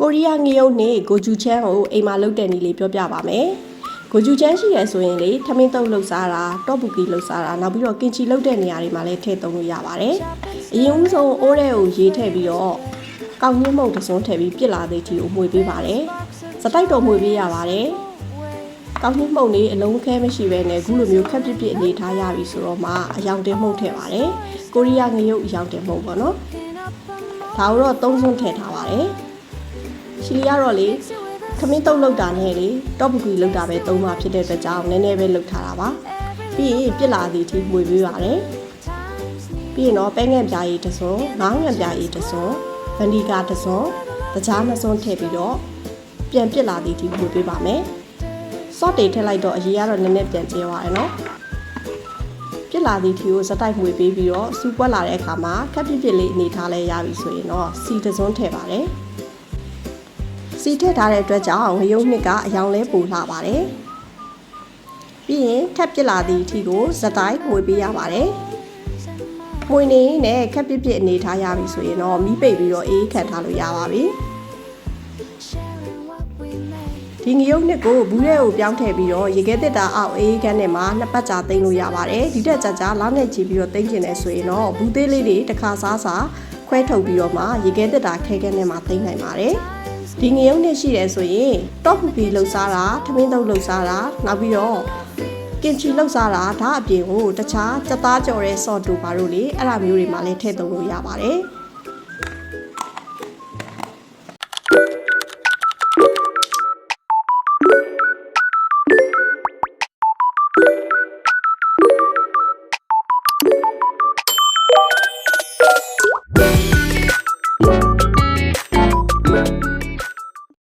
ကိုရီးယားငရုတ်နဲ့ကိုဂျူချမ်းကိုအိမ်မှာလုပ်တဲ့နည်းလေးပြောပြပါမယ်။ကိုဂျူချမ်းရှိရဆိုရင်လေထမင်းတုပ်လှုပ်စားတာတော့ဘူကီလှုပ်စားတာနောက်ပြီးတော့ကင်ချီလှုပ်တဲ့နေရာတွေမှာလည်းထည့်သုံးလို့ရပါတယ်။အရင်ဦးဆုံးအိုးထဲကိုရေးထည့်ပြီးတော့ကောက်ညှင်းမုံတစ်စုံထည့်ပြီးပြစ်လာသေးတီကိုမှွေပေးပါတယ်။စတိုက်တော်မှွေပေးရပါတယ်။ကောက်ညှင်းမုံလေးအလုံးခဲမရှိဘဲနဲ့ခုလိုမျိုးခက်ပြစ်ပြစ်အနေထားရပြီဆိုတော့မှအယောင်တင်မှုန့်ထည့်ပါတယ်။ကိုရီးယားငရုတ်အယောင်တင်မှုန့်ပေါ့နော်။ဒါကိုတော့သုံးစုံထည့်ထားပါတယ်။ ချီလီကတော့လေခမင်းတုပ်လောက်တာနဲ့လေတော့ပူကီလောက်တာပဲသုံးမှာဖြစ်တဲ့အတွက်ကြောင့်နည်းနည်းပဲလောက်ထားတာပါပြီးရင်ပြစ်လာသည်ထိမှွေပေးပါတယ်ပြီးရင်တော့ပဲငန့်ပြားရည်တစ်စုံငေါင်းငံပြားရည်တစ်စုံဗန်ဒီကာတစ်စုံတကြားနှစ်စုံထည့်ပြီးတော့ပြန်ပြစ်လာသည်ထိမှွေပေးပါမယ်ဆော့တေထည့်လိုက်တော့အရေးကတော့နည်းနည်းပြန်ကျဲသွားတယ်နော်ပြစ်လာသည့်ထီကိုဇက်တိုက်မှွေပေးပြီးတော့စူပွက်လာတဲ့အခါမှာခက်ပြစ်ပြစ်လေးအနေထားလဲရပြီဆိုရင်တော့စီတစ်စုံထည့်ပါတယ် စီထည့်ထားတဲ့အတွက်ကြောင့်ငရုတ်နှစ်ကအယောင်လဲပူလှပါတယ်။ပြီးရင်ခက်ပြစ်လာသည့်အထိကိုဇက်တိုင်းငွေပေးရပါတယ်။ငွေနေနဲ့ခက်ပြစ်ပြစ်အနေထားရပြီဆိုရင်တော့မီးပိတ်ပြီးတော့အေးခံထားလို့ရပါပြီ။ဒီငရုတ်နှစ်ကိုဘူးထဲကိုပြောင်းထည့်ပြီးတော့ရေခဲတစ်တာအောက်အေးခန်းထဲမှာနှစ်ပတ်ကြာသိမ်းလို့ရပါတယ်။ဒီတက်ကြာကြာလောက်နဲ့ကြည့်ပြီးတော့သိမ်းကျင်နေဆိုရင်တော့ဘူးသေးလေးတွေတစ်ခါစားစားခွဲထုတ်ပြီးတော့မှရေခဲတစ်တာခဲခဲနဲ့မှသိမ်းနိုင်ပါတယ်။ ဒီငရုံနဲ့ရှိတယ်ဆိုရင်တော့ပူပီလှုပ်စားတာထမင်းတုပ်လှုပ်စားတာနောက်ပြီးတော့ကင်ချီလှုပ်စားတာဒါအပြင်ကိုတခြားစက်သားကြော်တဲ့ဆော့တူပါတို့လေအဲ့လိုမျိုးတွေမှလည်းထည့်သုံးလို့ရပါတယ်။